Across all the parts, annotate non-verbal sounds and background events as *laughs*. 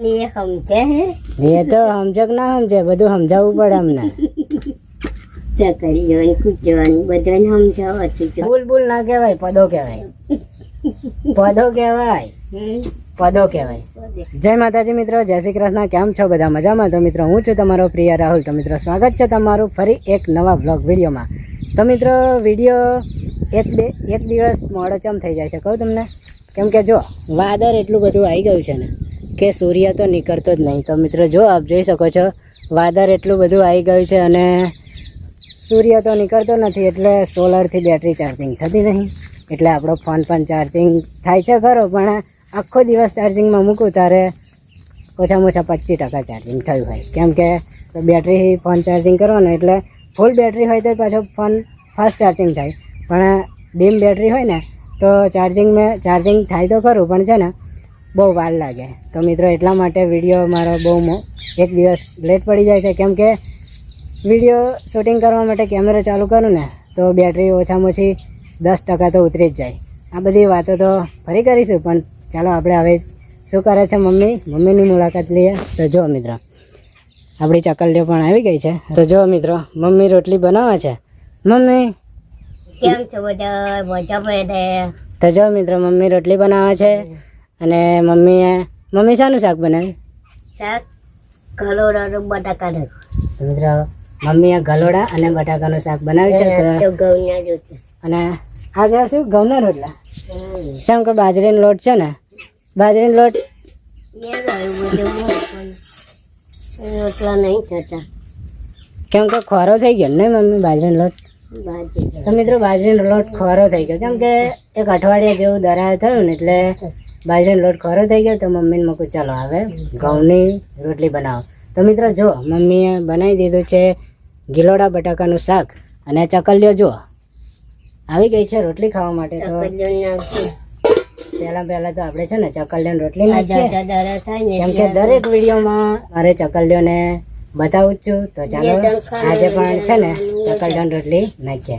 એ સમજે હે? એ તો સમજે કે ના સમજે બધું સમજાવવું પડે અમને. ચકરીઓ ને કૂતરાને બધાને સમજાવતું ભૂલ બુલ ના કહેવાય પદો કહેવાય. પદો કહેવાય. પદો કહેવાય. જય માતાજી મિત્રો જય શ્રી કૃષ્ણ. કેમ છો બધા? મજામાં? તો મિત્રો હું છું તમારો પ્રિય રાહુલ. તો મિત્રો સ્વાગત છે તમારું ફરી એક નવા બ્લોગ વિડીયોમાં. તો મિત્રો વીડિયો એક બે એક દિવસ મોડો ચમ થઈ જાય છે કહું તમને? કેમ કે જો વાદળ એટલું બધું આવી ગયું છે ને. કે સૂર્ય તો નીકળતો જ નહીં. તો મિત્રો, જો આપ જોઈ શકો છો, વાદળ એટલું બધું આવી ગયું છે અને સૂર્ય તો નીકળતો નથી એટલે સોલરથી બેટરી ચાર્જિંગ થતી નહીં. એટલે આપણો ફોન પણ ચાર્જિંગ થાય છે ખરો, પણ આખો દિવસ ચાર્જિંગમાં મૂકું ત્યારે ઓછામાં ઓછા પચીસ ટકા ચાર્જિંગ થયું હોય. કેમ કે બેટરી ફોન ચાર્જિંગ કરવાનો એટલે ફૂલ બેટરી હોય તો પાછો ફોન ફાસ્ટ ચાર્જિંગ થાય. પણ ડીમ બેટરી હોય ને, તો ચાર્જિંગ મેં ચાર્જિંગ થાય તો ખરું, પણ છે ને બહુ વાર લાગે. તો મિત્રો એટલા માટે વીડિયો મારો બહુ મો- એક દિવસ લેટ પડી જાય છે. કેમ કે વીડિયો શૂટિંગ કરવા માટે કેમેરો ચાલુ કરું ને તો બેટરી ઓછામાં ઓછી દસ ટકા તો ઉતરી જ જાય. આ બધી વાતો તો ફરી કરીશું પણ ચાલો આપણે હવે શું કરે છે મમ્મી? મમ્મીની મુલાકાત લઈએ. તો જો મિત્રો આપણી ચકલીઓ પણ આવી ગઈ છે. તો જો મિત્રો મમ્મી રોટલી બનાવે છે? મમ્મી? કેમ છો બધા? બધા તો જો મિત્રો મમ્મી રોટલી બનાવે છે. અને મમ્મીએ મમ્મી શાનું શાક બનાવ્યું? શાક કલોડાનું બટાકાનું. મિત્રો મમ્મીએ ગલોડા અને બટાકાનું શાક બનાવ્યું છે અને આજે શું ઘઉંના રોટલા. જેમ કે બાજરીનો લોટ છે ને બાજરીનો લોટ રોટલા નહીં થતા કેમ કે ખોરો થઈ ગયો ને મમ્મી બાજરીનો લોટ? તો મિત્રો બાજરીનો લોટ ખોરો થઈ ગયો. કેમ કે એક અઠવાડિયા જેવું દરાર થયું ને એટલે બાજરીનો લોટ ખોરો થઈ ગયો તો મમ્મીને મૂકું ચાલો હવે ઘઉંની રોટલી બનાવો. તો મિત્રો જો મમ્મીએ બનાવી દીધું છે ગિલોડા બટાકાનું શાક અને ચકલીઓ જુઓ. આવી ગઈ છે રોટલી ખાવા માટે તો પહેલાં પહેલા તો આપણે છે ને ચકલીઓની રોટલી નાખીએ. કેમ કે દરેક વિડીયોમાં મારે ચકલીઓને બતાવું છું. તો ચાલો આજે પણ છે ને ચકલીઓની રોટલી નાખીએ.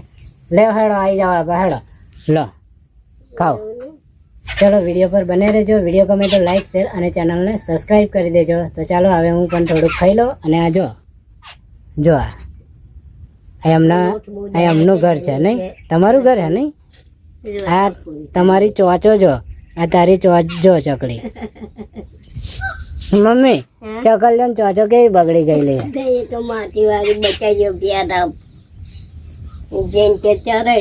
લે હેડો આવી જાઓ આપણે હેડો. લો ખાઓ. ચલો વીડિયો પર બને રહેજો. વીડિયો ગમે તો લાઈક શેર અને ચેનલને સબસ્ક્રાઈબ કરી દેજો. તો ચાલો હવે હું પણ થોડુંક ખાઈ લઉં અને આ જો જો આ. આ એમના આ એમનું ઘર છે નહીં? તમારું ઘર હે નહીં? આ તમારી ચોચો જો આ તારી ચોચ જો ચકડી મમ્મી ચકલીઓ ને ચોચો કેવી બગડી ગયેલી? તો માટી વાળી બચાવ્યો બિયારા જેમ કે ચરે.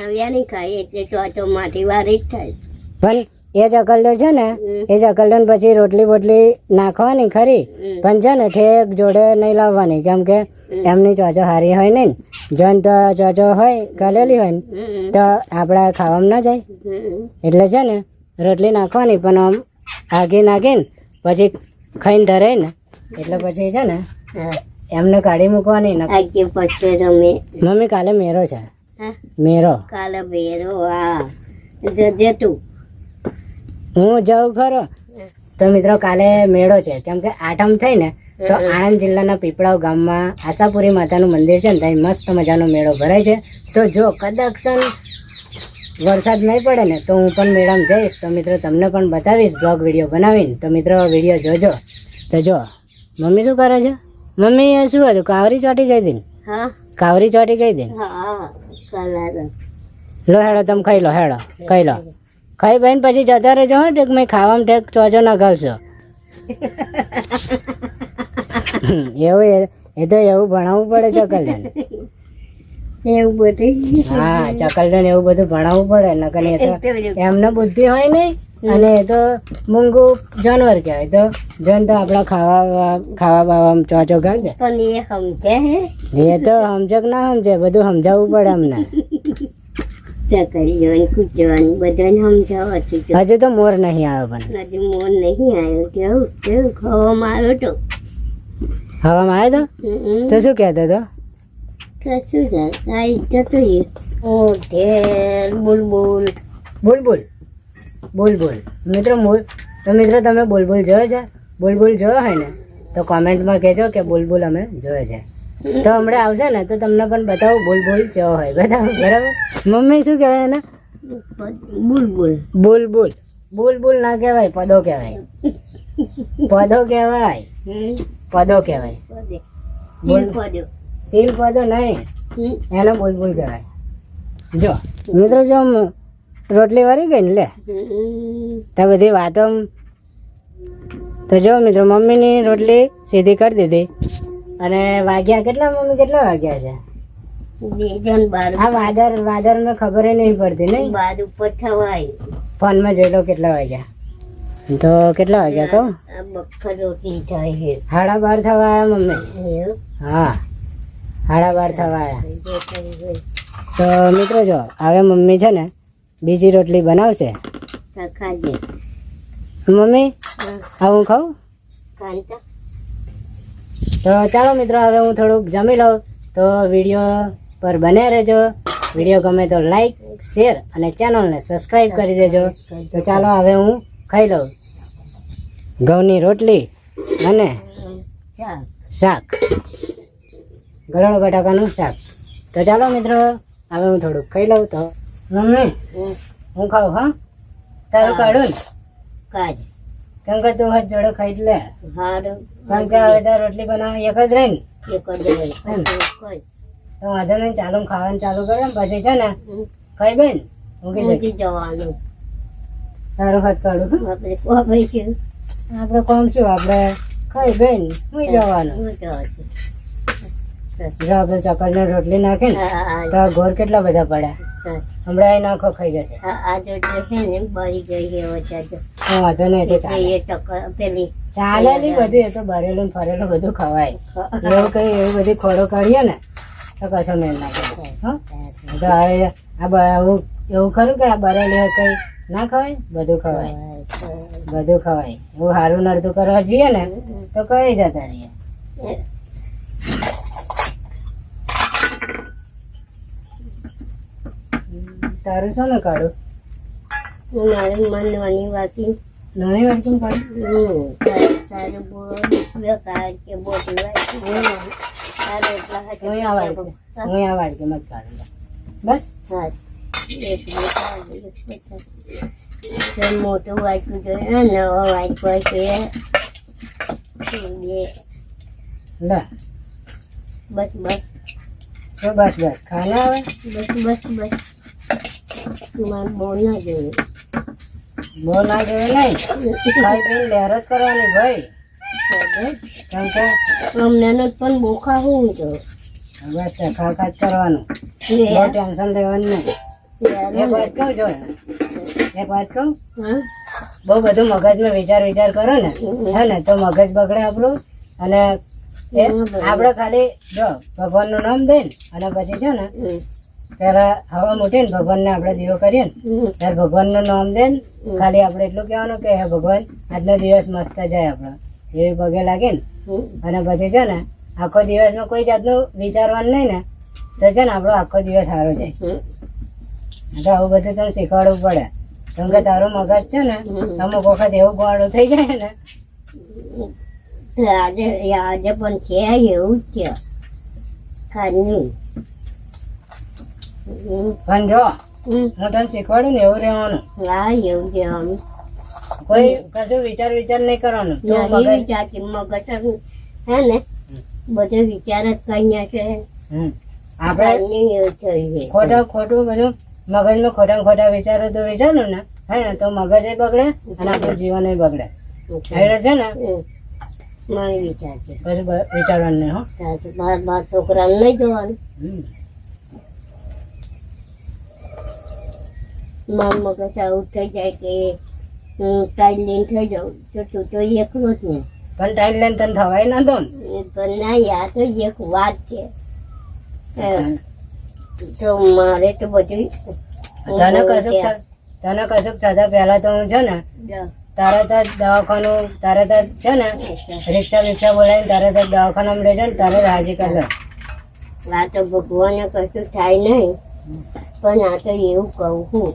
આવ્યા નહીં ખાય એટલે ચોચો માટી વાળી જ થાય. પણ એ ચકલ્યો છે ને એ ચકલ્યો ને પછી રોટલી બોટલી નાખવાની ખરી પણ છે ને ઠેક જોડે નહીં લાવવાની કેમ કે એમની ચોચો હારી હોય નહીં જોન તો ચોચો હોય કાલેલી હોય ને તો આપણે ખાવામાં ના જાય. એટલે છે ને રોટલી નાખવાની પણ આમ આગી નાખીને પછી ખાઈને ધરે ને. એટલે પછી છે ને એમને કાઢી મૂકવાની ને. આજે પછી રમે. મમ્મી કાલે મેરો છે. હા? મેરો. કાલે મેરો હા. જજે તું. હું જાઉં ખરો. તો મિત્રો કાલે મેળો છે. કેમ કે આઠમ થઈ ને તો આણંદ જિલ્લાના પીપળાવ ગામમાં આશાપુરી માતાનું મંદિર છે ને ત્યાં મસ્ત મજાનો મેળો ભરાય છે. તો જો કદાચ વરસાદ નહીં પડે ને તો હું પણ મેળામાં જઈશ. તો મિત્રો તમને પણ બતાવીશ બ્લોગ વીડિયો બનાવીને. તો મિત્રો વીડિયો જોજો. તો જો મમ્મી શું કરે છે? મમ્મી શું હતું? કાવરી ચોટી ગઈ હતી હા. કાવરી ચોટી ગઈ હતી ને? લો હેડો તમે ખાઈ લો હેડો ખાઈ લો. ખાઈ બહેન પછી જતા રહેજો હો ટેક મેં ખાવામાં ટેક ચોચો ના ઘાલશો *laughs* એવું એ- તો એવું ભણાવવું પડે ચકલને એવું બધું. હા ચકલને એવું બધું ભણાવવું પડે નકર એ તો એમને બુદ્ધિ હોય ને અને એ તો મૂંગુ જાનવર કહેવાય. તો જન તો આપણા ખાવા ખાવા બાવા ચોચો દે પણ એ સમજે હે. એ તો સમજે કે ના સમજે બધું સમજાવવું પડે અમને ને ને હજુ તો મોર નહીં આવ્યો પણ. હજુ મોર નહીં આવ્યો કેવું કેવું ખાવામાં આવ્યો તો. હવામાં આવ્યો તો? તો શું કહેતો હતો? કશું જ આઈ જતું ઢેર બુલબુલ બુલબુલ બુલબુલ મિત્રો મૂળ તો મિત્રો તમે બુલબુલ જોયો છે? બુલબુલ જોયો હોય ને તો કોમેન્ટમાં કહેજો કે બુલબુલ અમે જોયો છે. તો હમણાં આવશે ને તો તમને પણ બતાવું બુલબુલ જેવો હોય. બતાવો બરાબર? મમ્મી શું કહેવાય એને? બુલબુલ બુલબુલ બુલબુલ ના કહેવાય પદો કહેવાય. પદો કહેવાય. પદો કહેવાય. બોલ પદો નહીં. એને બુલબુલ કહેવાય. જો મિત્રો જો રોટલી વળી ગઈ ને લે. તો બધી વાતો તો જો મિત્રો મમ્મીની રોટલી સીધી કરી દીધી. અને વાગ્યા કેટલા મમ્મી કેટલા વાગ્યા છે? આ વાદર વાદર મેં ખબર નહીં પડતી નહીં? બાર ઉપર થવાય. ફોનમાં જોઈ લો કેટલા વાગ્યા. તો કેટલા વાગ્યા કહો? આ બખર રોટલી થાય સાડા બાર થવા આવ્યા મમ્મી હા. સાડા બાર થવા આવ્યા જે કંઈ હોય તો મિત્રો જો હવે મમ્મી છે ને બીજી રોટલી બનાવશે. મમ્મી હા, હા ખાઉં તો ચાલો મિત્રો હવે હું થોડુંક જમી લઉં. તો વીડિયો પર બને રહેજો. વીડિયો ગમે તો લાઈક શેર અને ચેનલને સબસ્ક્રાઈબ કરી દેજો. તો ચાલો હવે હું ખાઈ લઉં. ઘઉંની રોટલી અને શાક. ગરોળ બટાકાનું શાક. તો ચાલો મિત્રો હવે હું થોડુંક ખાઈ લઉં તો. મમ્મી હું ખાઉં હા? તારું કાઢું ને? કાઢ. કેમ કે તું હાથ જોડે ખાઈ લે. હારું. કેમ કે હવે તાર રોટલી બનાવવાની એક જ રહી ને. એક જ. તો વાંધો નહીં ચાલુ ખાવાનું ચાલુ કરે પછી છે ને ખાઈ બેન. હું નથી જવાનું. તારું હાથ કાઢું આપણે કોમ છું? આપણે ખાઈ બેન. હું જવાનું. જો આપણે ચકલને રોટલી નાખે ને તો આ ઘોર કેટલા બધા પડ્યા? હમણાં એ નાખો ખાઈ જશે. આ- છે ને બળી ગઈ છે તો. તો વાંધો નહીં તો ચાલે. એ ટકા પેલી ચાલે નહીં બધું એ તો ભરેલું ફરેલું બધું ખવાય. એવું કઈ એવું બધી ખોડો કરીએ ને તો કશો મેળ નાખે તો હવે આ બ- એવું એવું ખરું કે આ બરેલી કઈ? ના ખવાય? બધું ખવાય. બધું ખવાય. એવું સારું નડતું કરવા જઈએ ને તો કઈ જતા રહીએ. તારું ચાલો કાઢો નાળી મારે બાકી નાની વાંચી કાઢું તારે- બોલ બે કાઢ કે હું હું આ વાડકે મત કાઢું. બસ? હા. મોટું વાંચવું જોઈએ નવો વાંચવો છે. બસ બસ. બસ બસ. ખાના આવે બસ બસ બસ. મારે બહુ ના જોઈએ ના જોવે નહીં? ભાઈ બેન લહેર જ કરવાની ભાઈ. અમને પણ બોખા ખાવું જો હવે ખા કરવાનું. બહુ ટેન્શન લેવાનું નહીં. એક વાત કહું જો એક વાત કહું? હા? બહુ બધું મગજમાં વિચાર વિચાર કરો ને. હે ને તો મગજ બગડે આપણું. અને આપણે ખાલી જો ભગવાનનું નામ દે અને પછી છે ને પેલા હવા ને ભગવાનને આપણે દીવો કરીએ ને. ત્યારે ભગવાનનું નામ દે ને ખાલી આપણે એટલું કહેવાનું કે હે ભગવાન આજનો દિવસ મસ્ત જાય આપણો. એવી પગે લાગે ને. અને પછી છે ને આખો દિવસમાં કોઈ જાતનું વિચારવાનું નહીં ને તો છે ને આપણો આખો દિવસ સારો જાય. તો આવું બધું તમને શીખવાડવું પડે. કેમ કે તારું મગજ છે ને અમુક વખત એવું ગોળું થઈ જાય ને. આજે આજે પણ છે એવું જ છે. ખાલી. હમ. પણ જો હમ. હું તને શીખવાડું ને એવું રહેવાનું. હા એવું છે કોઈ કશું વિચાર વિચાર નહીં કરવાનું. નહીં મગજ વિચારતી મગજ હે ને? બધો વિચાર જ કઈ છે. આપણે ખોટા ખોટું બધું મગજમાં ખોટા ખોટા વિચારો તો વિચારો ને. હે ને? તો મગજ બગડે અને આપણું જીવન બગડે. એટલે છે ને. મારે વિચાર છે. પછી વિચારવાનું નહીં હો. મારા મારા છોકરાને નહીં જોવાનું. હમ. કશા આવું થઈ જાય કે હું ટાઈમ લઈને થઈ જાઉં તો તું તો એકલો જ નહીં પણ ટાઈમ લઈને તને થવાય ના ને? પણ ના યાર તો એક વાત છે. તો મારે તો બધું તને કશુંક તને કશું થતા પહેલા તો હું છે ને તરત જ દવાખાનું તરત જ છે ને રિક્ષા રિક્ષા બોલાવીને તરત જ દવાખાનામાં લેજો ને તરત હાજી કરી વાત આ તો ભગવાને કશું થાય નહીં પણ આ તો એવું કહું છું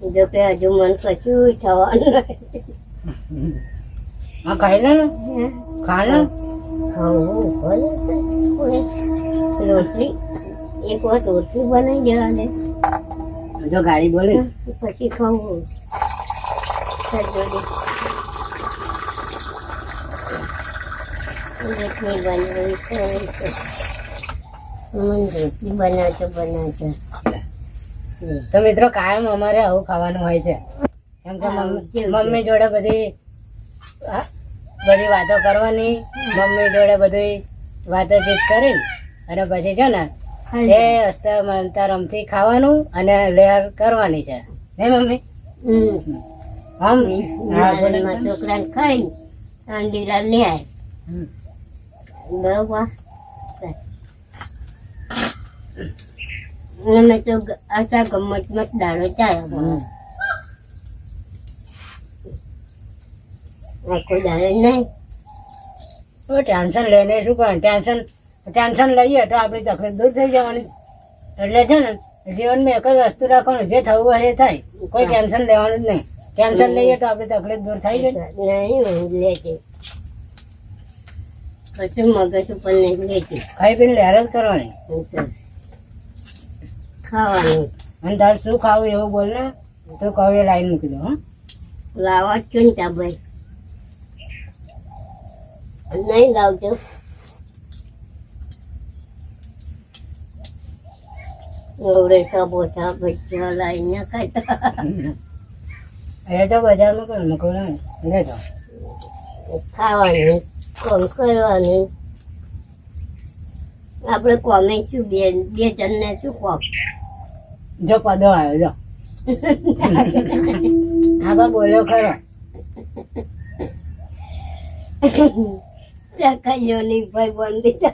જો કે હજુ મન કશું થવાનું હા ખાઈ લે ને? ખા ને ખાવું ભલે તો. રોટલી એક વાર રોટલી બનાવી દેવા દે જો ગાડી બોલે. પછી ખાવું રોટલી બનાવી છે રોટલી બનાવતો બનાવતો. તો મિત્રો કાયમ અમારે આવું ખાવાનું હોય છે. કેમ કે મમ્મી જોડે બધી બધી વાતો કરવાની. મમ્મી જોડે બધી વાતોચીત કરી અને પછી છે ને એ હસતા માનતા રમતી ખાવાનું અને લેર કરવાની છે. હે મમ્મી? હમ. છોકરાને ખાઈને અંડીલા લે. બાબા અમે તો આશા ગમત મત દાડો ચાય આખો દાડો નહીં. તો ટેન્શન લઈને શું કરે ટેન્શન ટેન્શન લઈએ તો આપણી તકલીફ દૂર થઈ જવાની. એટલે છે ને જીવનમાં એક જ વસ્તુ રાખવાનું જે થવું હોય એ થાય. કોઈ ટેન્શન લેવાનું જ નહીં. ટેન્શન લઈએ તો આપણી તકલીફ દૂર થઈ જાય. નહીં લેતી કશું મગજ ઉપર નહીં લેતી ખાઈ પીને લહેર જ કરવાની. ખાવાનું. અને તારે શું ખાવું એવું બોલ ને તો કવે લાઈન મૂકી દો લાવા લાવવા છું ને તા ભાઈ નહીં લાવજો. એવડે સમોસા ભજીયા લાવીને ખાતા એ તો બજારમાં કોઈ મૂકવું ખાવાનું કોમ કરવાનું. આપણે કોમે શું બે બે જણને શું કોમ? જો પદો આવ્યો જો. હા બા બોલ્યો ખરો. ચકલીઓની ભાઈ બંધી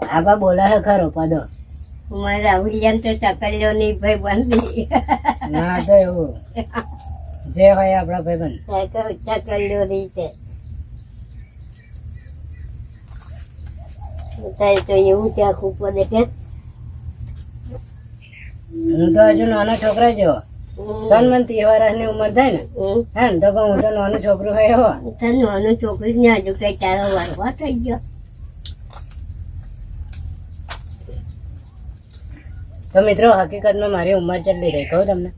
હા *laughs* બા બોલે હે ખરો પદો મારા વિલિયમ તો ચકલીઓની ભાઈ બંધી ના તો એવું. જે હોય આપણા ભાઈબંધ ચકલ્યો છે. તારે તો એવું ત્યાં ખૂબ પડે કે. હું તો હજુ નાનો છોકરા જેવો સન્મન ત્રીસ વર્ષની ઉંમર થાય ને હમ. તો પણ હું તો નાનું છોકરું હોય એવો. તાર નાનું છોકરીને હજુ કઈ તારો વારવા થઈ ગયો. તો મિત્રો હકીકતમાં મારી ઉંમર ચડલી રહી કહું તમને.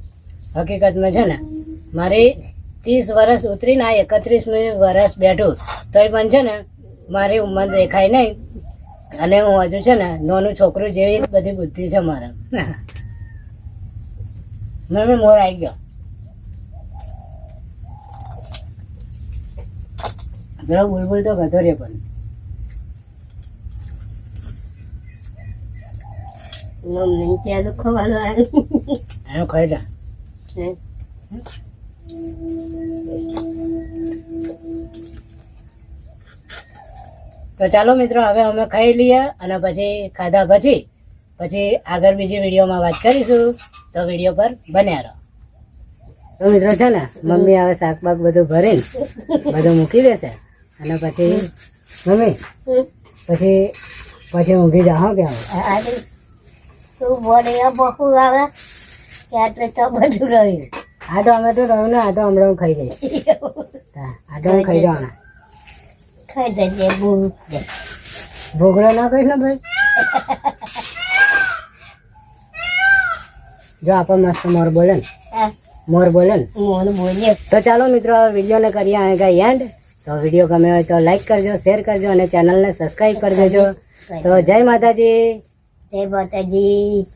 હકીકતમાં છે ને મારી ત્રીસ વર્ષ ઉતરીને આ એકત્રીસમી વર્ષ બેઠું તોય પણ છે ને મારી ઉંમર દેખાય નહીં. અને હું હજુ છે ને નાનું છોકરું જેવી બધી બુદ્ધિ છે મારા. મમ્મી મોર આવી ગયો. પેલો બુલબુલ તો ગધો રે પણ. મમ્મી ત્યાં તો ખવાનું એનો ખાઈ લે. તો ચાલો મિત્રો હવે અમે ખાઈ લઈએ અને પછી ખાધા પછી પછી આગળ બીજી વિડીયોમાં વાત કરીશું. તો વીડિયો પર બન્યા રહો. તો મિત્રો છે ને મમ્મી હવે શાકબાક બધું ભરીને બધું મૂકી દેશે. અને પછી મમ્મી પછી પછી ઊંઘી જાઓ હા કે હવે? તું બોડીમાં બહુ આવે? ત્યાં તો તો બધું રહ્યું. આ તો અમે તો રહ્યું ને આ તો હમણાં હું ખાઈ જઈશ *laughs* આ તો ખાઈ જવાના ખાઈ દેજે બૂમ ભોગળો ના કહીશ ને ભાઈ? જો આપણે મસ્ત મોર બોલે ને. મોર બોલે ને. બોલ્યો તો ચાલો મિત્રો વીડિયો વિડીયોને કરીએ અહીં એન્ડ તો વીડિયો ગમે હોય તો લાઈક કરજો શેર કરજો અને ચેનલને સબસ્ક્રાઈબ કરી દેજો. તો જય માતાજી. જય માતાજી.